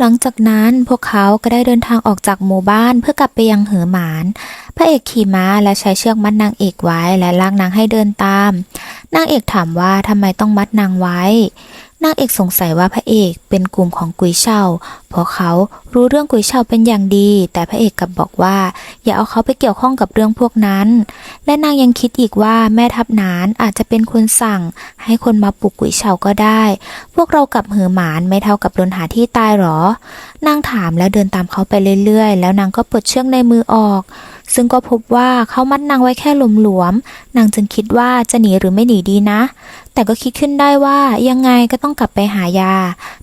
หลังจากนั้นพวกเขาก็ได้เดินทางออกจากหมู่บ้านเพื่อกลับไปยังเหอหมาน พระเอกขี่ม้าและใช้เชือกมัดนางเอกไว้และลากนางให้เดินตาม นางเอกถามว่าทำไมต้องมัดนางไว้ นางเอกสงสัยว่าพระเอกเป็นกลุ่มของกุยเช่าเพราะเขารู้เรื่องกุยเช่าเป็นอย่างดี แต่พระเอกกลับบอกว่า อย่าเอาเขาไปเกี่ยวข้องกับเรื่องพวกนั้น และนางยังคิดอีกว่าแม่ทัพนานอาจจะเป็นคนสั่ง ให้คนมาปลุกกุยเช่าก็ได้ พวกเรากับเหอหมานไม่เท่ากับโดนหาที่ตายหรอ นางถามแล้วเดินตามเขาไปเรื่อยๆ แล้วนางก็ปลดเชือกในมือออก ซึ่งก็พบว่าเขามัดนางไว้แค่หลวมๆนางจึงคิดว่าจะหนีหรือไม่หนีดีนะ แต่ก็คิดขึ้นได้ว่ายังไงก็ต้องกลับไปหายา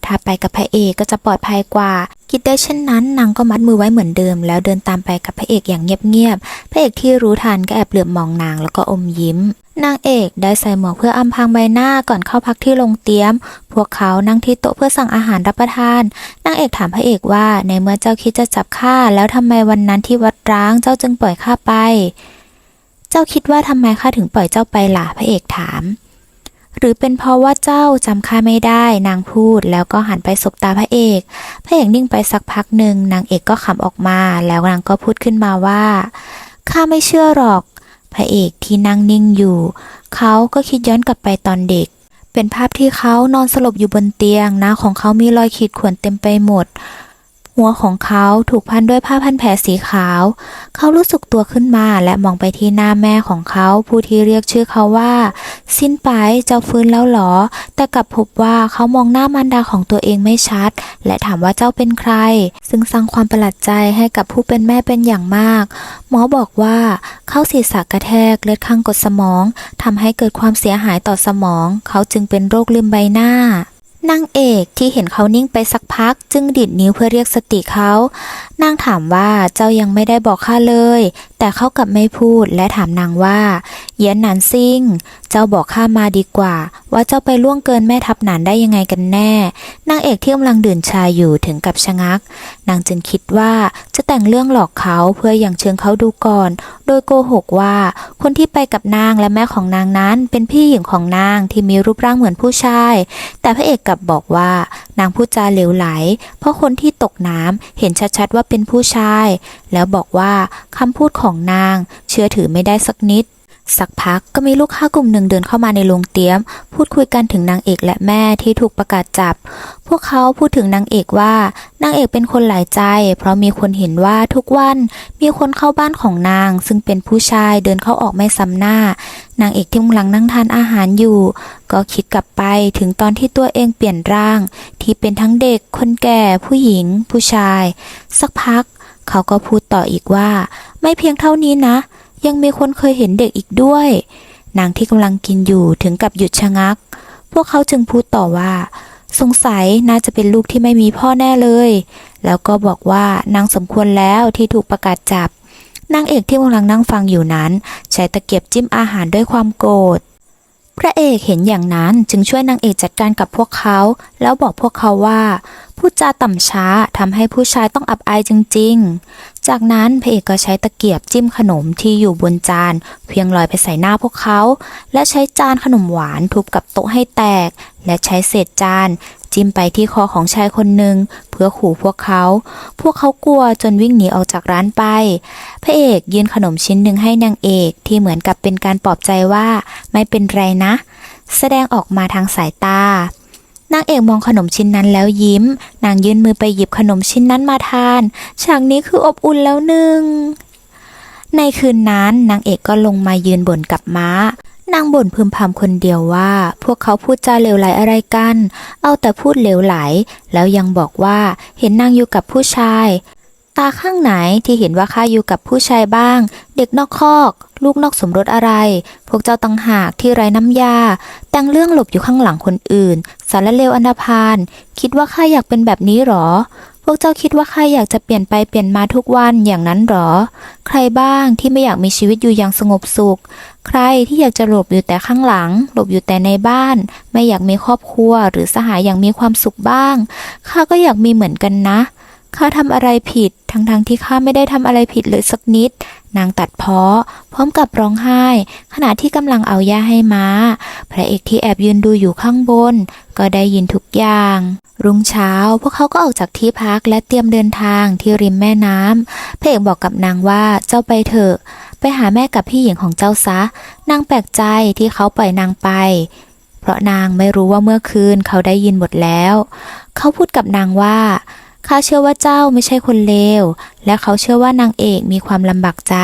ถ้าไปกับพระเอกก็จะปลอดภัยกว่า คิดได้เช่นนั้นนางก็มัดมือไว้เหมือนเดิม แล้วเดินตามไปกับพระเอกอย่างเงียบๆ พระเอกที่รู้ทันก็แอบเหลือบมองนางแล้วก็อมยิ้ม นางเอกได้ใส่หมวกเพื่ออำพรางใบหน้าก่อนเข้าพักที่โรงเตรียม พวกเขานั่งที่โต๊ะเพื่อสั่งอาหารรับประทาน นางเอกถามพระเอกว่าในเมื่อเจ้าคิดจะจับข้าแล้วทำไมวันนั้นที่วัดร้างเจ้าจึงปล่อยข้าไป เจ้าคิดว่าทำไมข้าถึงปล่อยเจ้าไปล่ะพระเอกถาม หรือเป็นเพราะว่าเจ้าจำข้าไม่ได้นางพูดแล้วก็หันไปสบตาพระเอก พระเอกนิ่งไปสักพักหนึ่งนางเอกก็ขำออกมาแล้วนางก็พูดขึ้นมาว่าข้าไม่เชื่อหรอก พระเอกที่นั่งนิ่งอยู่ เขาก็คิดย้อนกลับไปตอนเด็ก เป็นภาพที่เขานอนสลบอยู่บนเตียงหน้าของเขามีรอยขีดข่วนเต็มไปหมด หัวของเขาถูกพันด้วยผ้าพันแผลสีขาว เขารู้สึกตัวขึ้นมาและมองไปที่หน้าแม่ของเขาผู้ที่เรียกชื่อเขาว่า สิ้นไปเจ้าฟื้นแล้วหรอ แต่กลับพบว่าเขามองหน้ามารดาของตัวเองไม่ชัด และถามว่าเจ้าเป็นใคร ซึ่งสร้างความประหลาดใจให้กับผู้เป็นแม่เป็นอย่างมาก หมอบอกว่าเข้าศีรษะกระแทกเลือดข้างกดสมองทำให้เกิดความเสียหายต่อสมอง เขาจึงเป็นโรคลืมใบหน้า นางเอกที่เห็นเขานิ่งไปสักพัก จึงดิดนิ้วเพื่อเรียกสติเขา นางถามว่าเจ้ายังไม่ได้บอกข้าเลย แต่เขากลับไม่พูดและถามนางว่า เย็นหนานซิ่ง เจ้าบอกข้ามาดีกว่า ว่าเจ้าไปล่วงเกินแม่ทัพหนานได้ยังไงกันแน่ นางเอกที่กำลังดื่มชาอยู่ถึงกับชะงัก นางจึงคิดว่าจะแต่งเรื่องหลอกเขาเพื่ออย่างเชิงเขาดูก่อน โดยโกหกว่า คนที่ไปกับนางและแม่ของนางนั้น เป็นพี่หญิงของนางที่มีรูปร่างเหมือนผู้ชาย แต่พระเอกกลับบอกว่านางพูดจาเหลวไหล เพราะคนที่ตกน้ำเห็นชัดๆว่าเป็นผู้ชาย แล้วบอกว่าคำพูดของนาง เชื่อถือไม่ได้สักนิด สักพักก็มีลูกค้ากลุ่มหนึ่งเดินเข้ามาในโรงเตรียม พูดคุยกันถึงนางเอกและแม่ที่ถูกประกาศจับ พวกเขาพูดถึงนางเอกว่านางเอกเป็นคนหลายใจ เพราะมีคนเห็นว่าทุกวันมีคนเข้าบ้านของนาง ซึ่งเป็นผู้ชายเดินเข้าออกไม่ซ้ำหน้า นางเอกที่กำลังนั่งทานอาหารอยู่ ก็คิดกลับไปถึงตอนที่ตัวเองเปลี่ยนร่าง ที่เป็นทั้งเด็กคนแก่ผู้หญิง ผู้ชาย สักพัก เขาก็พูดต่ออีกว่า ไม่เพียงเท่านี้นะ ยังมีคนเคยเห็นเด็กอีกด้วย นางที่กำลังกินอยู่ถึงกับหยุดชะงัก พวกเขาจึงพูดต่อว่า สงสัยน่าจะเป็นลูกที่ไม่มีพ่อแน่เลย แล้วก็บอกว่านางสมควรแล้วที่ถูกประกาศจับนางเอกที่กำลังนั่งฟังอยู่นั้น ใช้ตะเกียบจิ้มอาหารด้วยความโกรธพระเอกเห็นอย่างนั้นจึงช่วยนางเอกจัดการกับพวกเขา แล้วบอกพวกเขาว่า พูดจาต่ำช้าทำให้ผู้ชายต้องอับอายจริง ๆ จากนั้นพระเอกก็ใช้ตะเกียบจิ้มขนมที่อยู่บนจานเพียงลอยไปใส่หน้าพวกเขา และใช้จานขนมหวานทุบกับโต๊ะให้แตก และใช้เศษจานจิ้มไปที่คอของชายคนหนึ่งเพื่อขู่พวกเขา พวกเขากลัวจนวิ่งหนีออกจากร้านไป พระเอกยื่นขนมชิ้นหนึ่งให้นางเอกที่เหมือนกับเป็นการปลอบใจว่าไม่เป็นไรนะ แสดงออกมาทางสายตา นางเอกมองขนมชิ้นนั้นแล้วยิ้ม นางยื่นมือไปหยิบขนมชิ้นนั้นมาทานฉากนี้คืออบอุ่นแล้วหนึ่ง ในคืนนั้นนางเอกก็ลงมายืนบ่นกับม้า นางบ่นพึมพำคนเดียวว่า พวกเขาพูดจาเลวไหลอะไรกัน เอาแต่พูดเหลวไหล แล้วยังบอกว่าเห็นนางอยู่กับผู้ชาย ตาข้างไหนที่เห็นว่าข้าอยู่กับผู้ชายบ้าง เด็กนอกคอก ลูกนอกสมรสอะไร พวกเจ้าตังหากที่ไร้น้ำยา แต่งเรื่องหลบอยู่ข้างหลังคนอื่น สารเลวอนาพานคิดว่าข้าอยากเป็นแบบนี้หรอ พวกเจ้าคิดว่าข้าอยากจะเปลี่ยนไปเปลี่ยนมาทุกวันอย่างนั้นหรอ ใครบ้างที่ไม่อยากมีชีวิตอยู่อย่างสงบสุข ใครที่อยากจะหลบอยู่แต่ข้างหลัง หลบอยู่แต่ในบ้าน ไม่อยากมีครอบครัวหรือสหายอย่างมีความสุขบ้างข้าก็อยากมีเหมือนกันนะ ข้าทำอะไรผิด ทั้งๆที่ข้าไม่ได้ทำอะไรผิดเลยสักนิด นางตัดเพ้อพร้อมกับร้องไห้ ขณะที่กำลังเอาหญ้าให้ม้า พระเอกที่แอบยืนดูอยู่ข้างบน ก็ได้ยินทุกอย่าง รุ่งเช้า พวกเขาก็ออกจากที่พักและเตรียมเดินทางที่ริมแม่น้ำพระเอกบอกกับนางว่าเจ้าไปเถอะ ไปหาแม่กับพี่หญิงของเจ้าซะ นางแปลกใจที่เขาปล่อยนางไปเพราะนางไม่รู้ว่าเมื่อคืนเขาได้ยินหมดแล้ว เขาพูดกับนางว่า ข้าเชื่อว่าเจ้าไม่ใช่คนเลว และเขาเชื่อว่านางเอกมีความลำบากใจ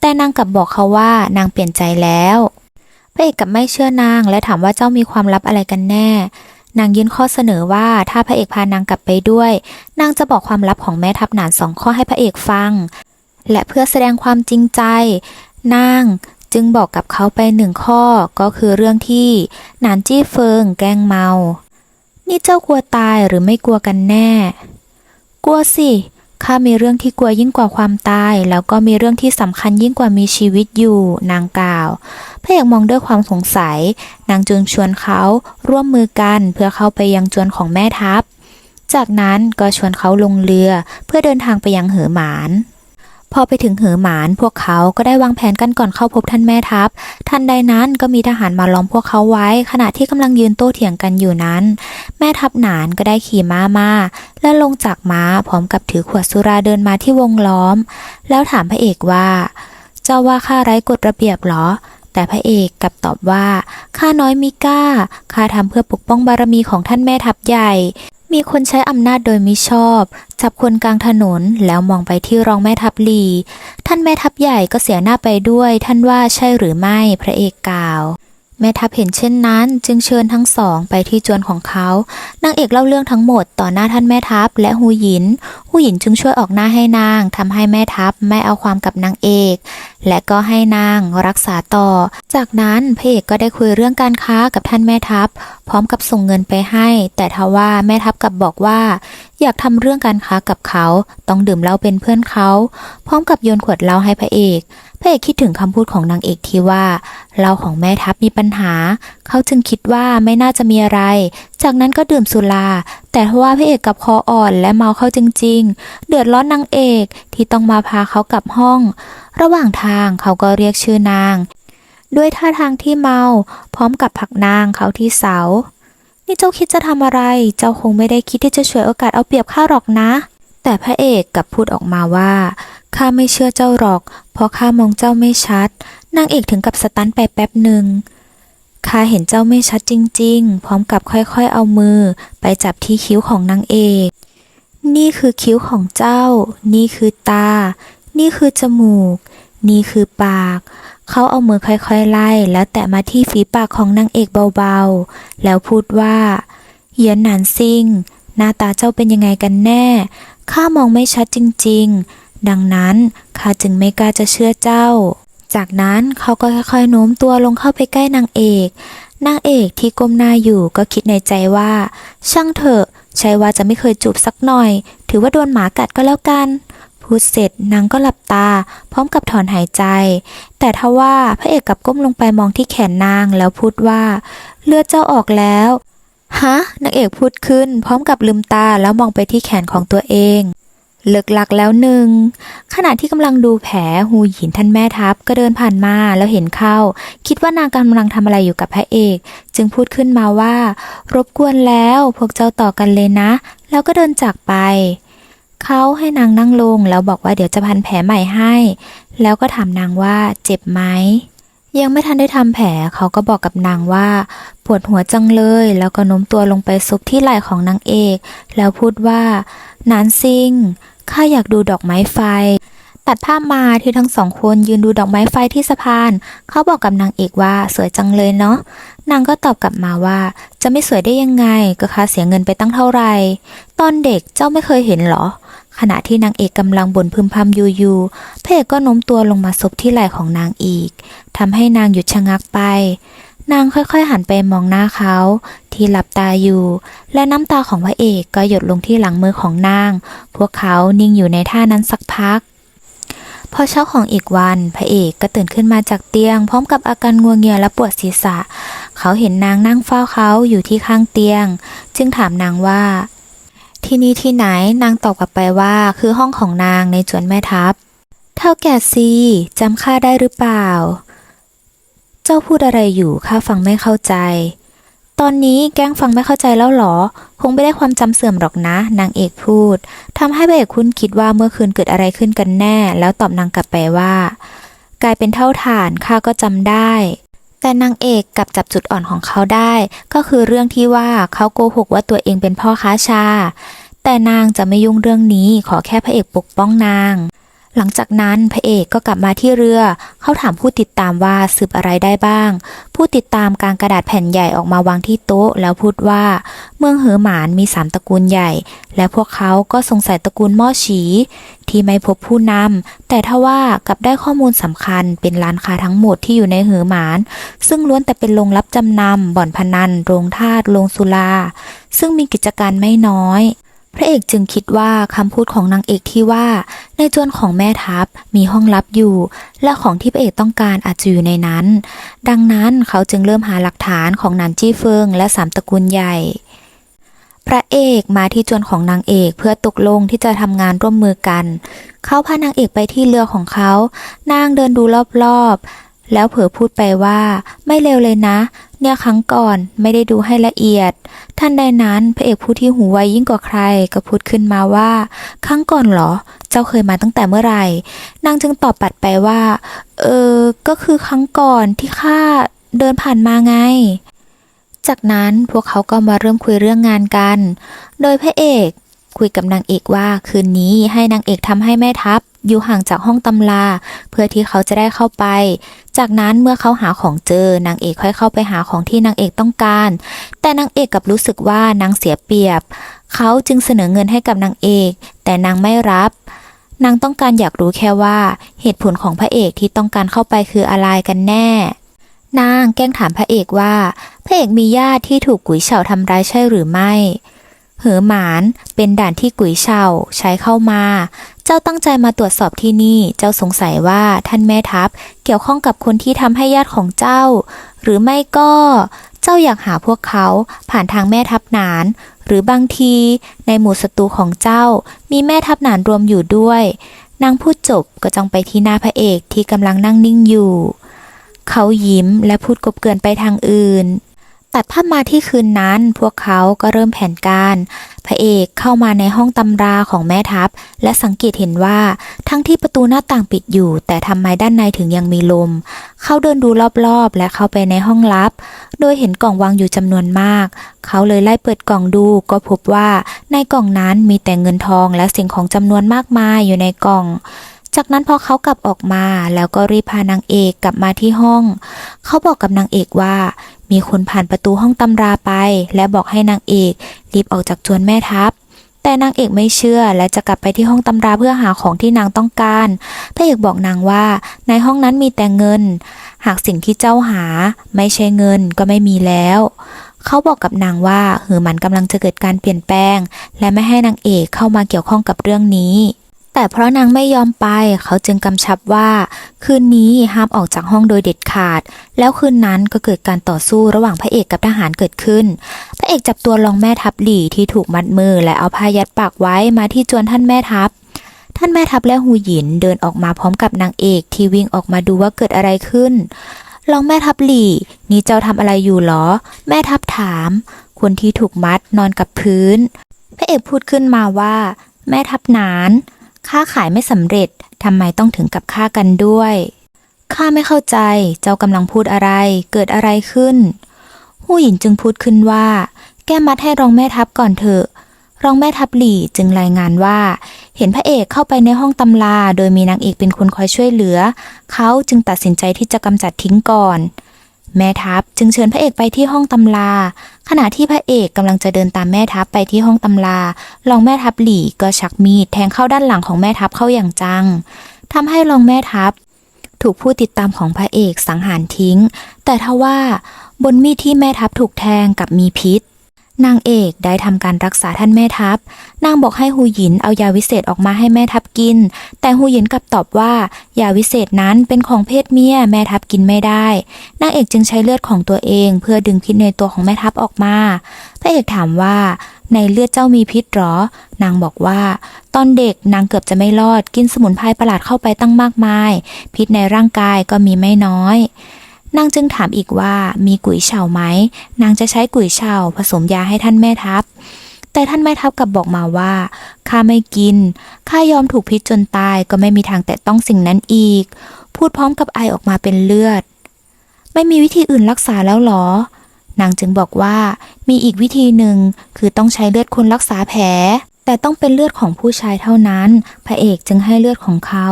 แต่นางกลับบอกเขาว่านางเปลี่ยนใจแล้วพระเอกกับไม่เชื่อนาง และถามว่าเจ้ามีความลับอะไรกันแน่ นางยื่นข้อเสนอว่าถ้าพระเอกพานางกลับไปด้วย นางจะบอกความลับของแม่ทัพหนานสองข้อให้พระเอกฟัง และเพื่อแสดงความจริงใจ นางจึงบอกกับเขาไปหนึ่งข้อก็คือเรื่องที่หนานจี้เฟิงแกล้งเมา นี่เจ้ากลัวตายหรือไม่กลัวกันแน่ กลัวสิ ข้ามีเรื่องที่กลัวยิ่งกว่าความตาย แล้วก็มีเรื่องที่สำคัญยิ่งกว่ามีชีวิตอยู่ นางกล่าว พระเอกมองด้วยความสงสัย นางจึงชวนเขาร่วมมือกันเพื่อเข้าไปยังจวนของแม่ทัพ จากนั้นก็ชวนเขาลงเรือเพื่อเดินทางไปยังเหอหมาน พอไปถึงเหอหมานพวกเขาก็ได้วางแผนกันก่อนเข้าพบท่านแม่ทัพ ทันใดนั้นก็มีทหารมาล้อมพวกเขาไว้ ขณะที่กำลังยืนโต้เถียงกันอยู่นั้น แม่ทัพหนานก็ได้ขี่ม้ามาและลงจากม้าพร้อมกับถือขวดสุราเดินมาที่วงล้อม แล้วถามพระเอกว่า เจ้าว่าข้าไร้กฎระเบียบหรอแต่พระเอกกลับตอบว่า ข้าน้อยมิก้า ข้าทำเพื่อปกป้องบารมีของท่านแม่ทัพใหญ่ มีคนใช้อำนาจโดยมิชอบ จับคนกลางถนนแล้วมองไปที่รองแม่ทัพลี ท่านแม่ทัพใหญ่ก็เสียหน้าไปด้วย ท่านว่าใช่หรือไม่พระเอกกล่าว แม่ทัพเห็นเช่นนั้นจึงเชิญทั้งสองไปที่จวนของเขา นางเอกเล่าเรื่องทั้งหมดต่อหน้าท่านแม่ทัพและฮูหยินฮูหยินจึงช่วยออกหน้าให้นางทำให้แม่ทัพไม่เอาความกับนางเอก และก็ให้นางรักษาต่อ จากนั้นพระเอกก็ได้คุยเรื่องการค้ากับท่านแม่ทัพ พร้อมกับส่งเงินไปให้ แต่ทว่าแม่ทัพกลับบอกว่า อยากทำเรื่องการค้ากับเขา ต้องดื่มเหล้าเป็นเพื่อนเขา พร้อมกับโยนขวดเหล้าให้พระเอก ระเอกคิดถึงคำพูดของนางเอกที่ว่าเหล้าของแม่ทัพมีปัญหา เขาจึงคิดว่าไม่น่าจะมีอะไร จากนั้นก็ดื่มสุรา แต่ทว่าพระเอกกับคออ่อนและเมาเข้าจริง ๆ เดือดร้อนนางเอกที่ต้องมาพาเขากลับห้อง ระหว่างทางเขาก็เรียกชื่อนาง ด้วยท่าทางที่เมา พร้อมกับผักนางเขาที่เสา นี่เจ้าคิดจะทำอะไร เจ้าคงไม่ได้คิดที่จะฉวยโอกาสเอาเปรียบข้าหรอกนะแต่พระเอกกลับพูดออกมาว่า ข้าไม่เชื่อเจ้าหรอก เพราะข้ามองเจ้าไม่ชัด นางเอกถึงกับสตันไปแป๊บหนึ่งข้าเห็นเจ้าไม่ชัดจริง ๆ พร้อมกับค่อยๆเอามือ ไปจับที่คิ้วของนางเอก นี่คือคิ้วของเจ้า นี่คือตา นี่คือจมูก นี่คือปาก เขาเอามือค่อยๆไล่ แล้วแตะมาที่ฝีปากของนางเอกเบาๆ แล้วพูดว่าเหยียนหนานซิงหน้าตาเจ้าเป็นยังไงกันแน่ ข้ามองไม่ชัดจริง ๆ ดังนั้นข้าจึงไม่กล้าจะเชื่อเจ้า จากนั้นเขาก็ค่อยๆโน้มตัวลงเข้าไปใกล้นางเอกนางเอกที่ก้มหน้าอยู่ก็คิดในใจว่า ช่างเถอะใช่ว่าจะไม่เคยจูบสักหน่อย ถือว่าโดนหมากัดก็แล้วกันพูดเสร็จนางก็หลับตา พร้อมกับถอนหายใจ แต่ทว่าพระเอกกับก้มลงไปมองที่แขนนางแล้วพูดว่า เลือดเจ้าออกแล้วฮะนางเอกพูดขึ้น พร้อมกับลืมตาแล้วมองไปที่แขนของตัวเอง เลิกลักแล้วหนึ่งขณะที่กำลังดูแผลหูหยินท่านแม่ทัพก็เดินผ่านมาแล้วเห็นเข้า คิดว่านางกำลังทำอะไรอยู่กับพระเอก จึงพูดขึ้นมาว่า รบกวนแล้วพวกเจ้าต่อกันเลยนะ แล้วก็เดินจากไป เขาให้นางนั่งลงแล้วบอกว่าเดี๋ยวจะพันแผลใหม่ให้ แล้วก็ถามนางว่าเจ็บไหมยังไม่ทันได้ทำแผลเขาก็บอกกับนางว่า ปวดหัวจังเลย แล้วก็โน้มตัวลงไปซุบที่ไหล่ของนางเอก แล้วพูดว่านานซิง ข้าอยากดูดอกไม้ไฟ ตัดภาพมาที่ทั้งสองคนยืนดูดอกไม้ไฟที่สะพาน เขาบอกกับนางเอกว่าสวยจังเลยเนาะ นางก็ตอบกลับมาว่า จะไม่สวยได้ยังไง ก็ค่าเสียเงินไปตั้งเท่าไหร่ ตอนเด็กเจ้าไม่เคยเห็นเหรอ ขณะที่นางเอกกำลังบ่นพึมพำยูยูพระเอกก็โน้มตัวลงมาซบที่ไหล่ของนางอีกทำให้นางหยุดชะงักไป นางค่อยๆ หันไปมองหน้าเขา ที่หลับตาอยู่ และน้ำตาของพระเอกก็หยดลงที่หลังมือของนาง พวกเขานิ่งอยู่ในท่านั้นสักพัก พอเช้าของอีกวัน พระเอกก็ตื่นขึ้นมาจากเตียง พร้อมกับอาการงัวงเงียและปวดศีรษะ เขาเห็นนางนั่งเฝ้าเขาอยู่ที่ข้างเตียง จึงถามนางว่า ที่นี่ที่ไหนนางตอบกลับไปว่าคือห้องของนางในจวนแม่ทัพ เท่าแก่ซีจำข้าได้หรือเปล่า เจ้าพูดอะไรอยู่ข้าฟังไม่เข้าใจ ตอนนี้แกล้งฟังไม่เข้าใจแล้วเหรอ คงไม่ได้ความจำเสื่อมหรอกนะ นางเอกพูดทำให้พระเอกคุณคิดว่าเมื่อคืนเกิดอะไรขึ้นกันแน่ แล้วตอบนางกลับไปว่า กลายเป็นเท่าฐานข้าก็จำได้แต่นางเอกกลับจับจุดอ่อนของเขาได้ ก็คือเรื่องที่ว่าเขาโกหกว่าตัวเองเป็นพ่อค้าชา แต่นางจะไม่ยุ่งเรื่องนี้ขอแค่พระเอกปกป้องนาง หลังจากนั้นพระเอกก็กลับมาที่เรือ เขาถามผู้ติดตามว่าสืบอะไรได้บ้าง ผู้ติดตามกางกระดาษแผ่นใหญ่ออกมาวางที่โต๊ะ แล้วพูดว่า เมืองเหอหมานมีสามตระกูลใหญ่ และพวกเขาก็สงสัยตระกูลม่อฉี ที่ไม่พบผู้นำแต่ทว่ากลับได้ข้อมูลสำคัญเป็นร้านค้าทั้งหมดที่อยู่ในเหอหมาน ซึ่งล้วนแต่เป็นโรงรับจำนำบ่อนพนัน โรงทาสโรงสุราซึ่งมีกิจการไม่น้อย พระเอกจึงคิดว่าคำพูดของนางเอกที่ว่าในจวนของแม่ทัพมีห้องลับอยู่ และของที่พระเอกต้องการอาจจะอยู่ในนั้น ดังนั้นเขาจึงเริ่มหาหลักฐานของนานจี้เฟิงและสามตระกูลใหญ่พระเอกมาที่จวนของนางเอกเพื่อตกลงที่จะทำงานร่วมมือกัน เขาพานางเอกไปที่เรือของเขา นางเดินดูรอบๆ แล้วเผลอพูดไปว่า ไม่เร็วเลยนะ เนี่ยครั้งก่อนไม่ได้ดูให้ละเอียด ท่านใดนั้นพระเอกผู้ที่หูไวยิ่งกว่าใครก็พูดขึ้นมาว่า ครั้งก่อนเหรอ เจ้าเคยมาตั้งแต่เมื่อไหร่ นางจึงตอบปัดไปว่า เออ ก็คือครั้งก่อนที่ข้าเดินผ่านมาไง จากนั้นพวกเขาก็มาเริ่มคุยเรื่องงานกัน โดยพระเอกคุยกับนางเอกว่าคืนนี้ให้นางเอกทำให้แม่ทัพ อยู่ห่างจากห้องตำรา เพื่อที่เขาจะได้เข้าไป จากนั้นเมื่อเขาหาของเจอนางเอกค่อยเข้าไปหาของที่นางเอกต้องการ แต่นางเอกกลับรู้สึกว่านางเสียเปรียบ เขาจึงเสนอเงินให้กับนางเอก แต่นางไม่รับนางต้องการอยากรู้แค่ว่าเหตุผลของพระเอกที่ต้องการเข้าไปคืออะไรกันแน่ นางแกล้งถามพระเอกว่า พระเอกมีญาติที่ถูกกุยเฉาทำร้ายใช่หรือไม่ เหอหมานเป็นด่านที่กุยเฉาใช้เข้ามา เจ้าตั้งใจมาตรวจสอบที่นี่ เจ้าสงสัยว่าท่านแม่ทัพ เกี่ยวข้องกับคนที่ทำให้ญาติของเจ้า หรือไม่ก็เจ้าอยากหาพวกเขาผ่านทางแม่ทัพนาน หรือบางทีในหมู่ศัตรูของเจ้า มีแม่ทัพนานรวมอยู่ด้วย นางพูดจบก็จ้องไปที่หน้าพระเอกที่กำลังนั่งนิ่งอยู่ เขายิ้มและพูดกบเกลื่อนไปทางอื่น ตัดภาพมาที่คืนนั้นพวกเขาก็เริ่มแผนการ พระเอกเข้ามาในห้องตำราของแม่ทัพ และสังเกตเห็นว่าทั้งที่ประตูหน้าต่างปิดอยู่ แต่ทำไมด้านในถึงยังมีลม เขาเดินดูรอบๆ และเข้าไปในห้องลับ โดยเห็นกล่องวางอยู่จำนวนมาก เขาเลยไล่เปิดกล่องดูก็พบว่าในกล่องนั้นมีแต่เงินทองและสิ่งของจำนวนมากมายอยู่ในกล่องจากนั้นพอเขากลับออกมาแล้วก็รีบพานางเอกกลับมาที่ห้อง เขาบอกกับนางเอกว่า มีคนผ่านประตูห้องตำราไป และบอกให้นางเอก รีบออกจากจวนแม่ทัพ แต่นางเอกไม่เชื่อและจะกลับไปที่ห้องตำราเพื่อหาของที่นางต้องการพระเอกบอกนางว่าในห้องนั้นมีแต่เงิน หากสิ่งที่เจ้าหาไม่ใช่เงินก็ไม่มีแล้วเขาบอกกับนางว่าหือมันกำลังจะเกิดการเปลี่ยนแปลง และไม่ให้นางเอกเข้ามาเกี่ยวข้องกับเรื่องนี้ แต่เพราะนางไม่ยอมไปเขาจึงกำชับว่า คืนนี้ห้ามออกจากห้องโดยเด็ดขาด แล้วคืนนั้นก็เกิดการต่อสู้ระหว่างพระเอกกับทหารเกิดขึ้น พระเอกจับตัวรองแม่ทัพหลี่ที่ถูกมัดมือและเอาผ้ายัดปากไว้มาที่จวนท่านแม่ทัพท่านแม่ทัพและหูหยินเดินออกมาพร้อมกับนางเอกที่วิ่งออกมาดูว่าเกิดอะไรขึ้นรองแม่ทัพหลี่ นี่เจ้าทำอะไรอยู่หรอ แม่ทัพถาม คนที่ถูกมัดนอนกับพื้น พระเอกพูดขึ้นมาว่า แม่ทัพนาน ค้าขายไม่สำเร็จทำไมต้องถึงกับฆ่ากันด้วย ข้าไม่เข้าใจ เจ้ากำลังพูดอะไร เกิดอะไรขึ้น หู้หยินจึงพูดขึ้นว่า แก้มัดให้รองแม่ทัพก่อนเถอะ รองแม่ทัพหลี่จึงรายงานว่า เห็นพระเอกเข้าไปในห้องตำรา โดยมีนางเอกเป็นคนคอยช่วยเหลือ เขาจึงตัดสินใจที่จะกำจัดทิ้งก่อน แม่ทัพจึงเชิญพระเอกไปที่ห้องตำรา ขณะที่พระเอกกำลังจะเดินตามแม่ทัพไปที่ห้องตำรารองแม่ทัพหลี่ก็ชักมีดแทงเข้าด้านหลังของแม่ทัพเข้าอย่างจังทำให้รองแม่ทัพถูกผู้ติดตามของพระเอกสังหารทิ้ง แต่ทว่าบนมีดที่แม่ทัพถูกแทงกับมีพิษ นางเอกได้ทำการรักษาท่านแม่ทัพ นางบอกให้ฮูหยินเอายาวิเศษออกมาให้แม่ทัพกิน แต่ฮูหยินกลับตอบว่ายาวิเศษนั้นเป็นของเพศเมียแม่ทัพกินไม่ได้ นางเอกจึงใช้เลือดของตัวเอง เพื่อดึงพิษในตัวของแม่ทัพออกมา พระเอกถามว่า ในเลือดเจ้ามีพิษหรอ นางบอกว่า ตอนเด็กนางเกือบจะไม่รอดกินสมุนไพรประหลาดเข้าไปตั้งมากมาย พิษในร่างกายก็มีไม่น้อย นางจึงถามอีกว่ามีกุ๋ยเฉาไหม นางจะใช้กุ๋ยเฉาผสมยาให้ท่านแม่ทัพ แต่ท่านแม่ทัพกลับบอกมาว่าข้าไม่กินข้ายอมถูกพิษจนตายก็ไม่มีทางแตะต้องสิ่งนั้นอีก พูดพร้อมกับไอออกมาเป็นเลือด ไม่มีวิธีอื่นรักษาแล้วหรอ นางจึงบอกว่ามีอีกวิธีหนึ่งคือต้องใช้เลือดคนรักษาแผล แต่ต้องเป็นเลือดของผู้ชายเท่านั้น พระเอกจึงให้เลือดของเขา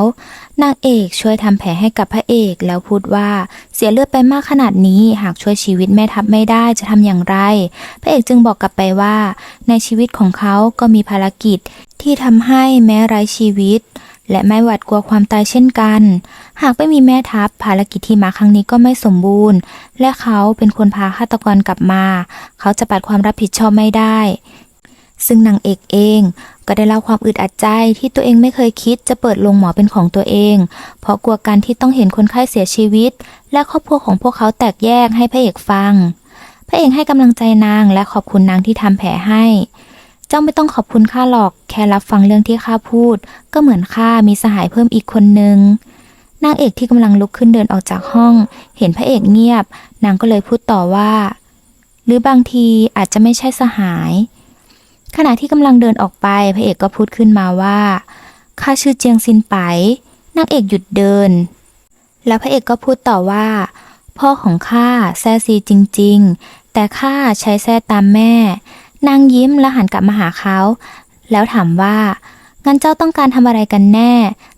นางเอกช่วยทำแผลให้กับพระเอกแล้วพูดว่า เสียเลือดไปมากขนาดนี้ หากช่วยชีวิตแม่ทัพไม่ได้จะทำอย่างไร พระเอกจึงบอกกลับไปว่า ในชีวิตของเขาก็มีภารกิจ ที่ทำให้แม้ไร้ชีวิต และไม่หวาดกลัวความตายเช่นกัน หากไม่มีแม่ทัพภารกิจที่มาครั้งนี้ก็ไม่สมบูรณ์ และเขาเป็นคนพาฆาตกรกลับมา เขาจะปัดความรับผิดชอบไม่ได้ ซึ่งนางเอกเอง ก็ได้เล่าความอึดอัดใจที่ตัวเองไม่เคยคิดจะเปิดโรงหมอเป็นของตัวเอง เพราะกลัวการที่ต้องเห็นคนไข้เสียชีวิต และครอบครัวของพวกเขาแตกแยกให้พระเอกฟัง พระเอกให้กำลังใจนางและขอบคุณนางที่ทำแผลให้ เจ้าไม่ต้องขอบคุณข้าหรอก แค่รับฟังเรื่องที่ข้าพูด ก็เหมือนข้ามีสหายเพิ่มอีกคนนึงนางเอกที่กำลังลุกขึ้นเดินออกจากห้อง เห็นพระเอกเงียบ นางก็เลยพูดต่อว่า หรือบางทีอาจจะไม่ใช่สหาย ขณะที่กำลังเดินออกไปพระเอกก็พูดขึ้นมาว่าข้าชื่อเจียงซินไปนางเอกหยุดเดิน แล้วพระเอกก็พูดต่อว่า พ่อของข้าแซ่ซีจริง ๆ แต่ข้าใช้แซ่ตามแม่ นางยิ้มแล้วหันกลับมาหาเขา แล้วถามว่า งั้นเจ้าต้องการทำอะไรกันแน่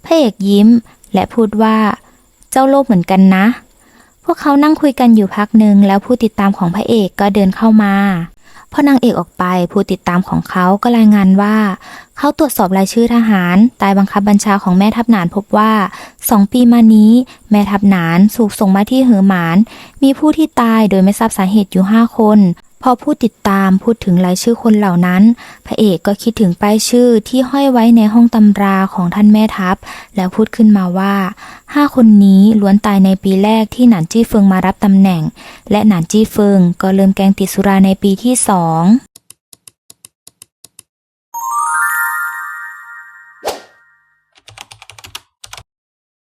พระเอกยิ้ม และพูดว่า เจ้าโลภเหมือนกันนะ พวกเขานั่งคุยกันอยู่พักหนึ่งแล้วผู้ติดตามของพระเอกก็เดินเข้ามา พอนางเอกออกไปผู้ติดตามของเขาก็รายงานว่า เขาตรวจสอบรายชื่อทหารตายบังคับบัญชาของแม่ทัพหนานพบว่าสองปีมานี้ แม่ทัพหนานสูกส่งมาที่เหอหมาน มีผู้ที่ตายโดยไม่ทราบสาเหตุอยู่ห้าคน พอผู้ติดตามพูดถึงรายชื่อคนเหล่านั้น พระเอกก็คิดถึงป้ายชื่อที่ห้อยไว้ในห้องตำราของท่านแม่ทัพ แล้วพูดขึ้นมาว่าห้าคนนี้ล้วนตายในปีแรกที่หนานจี้เฟิงมารับตำแหน่ง และหนานจี้เฟิงก็เริ่มแกงติดสุราในปีที่สอง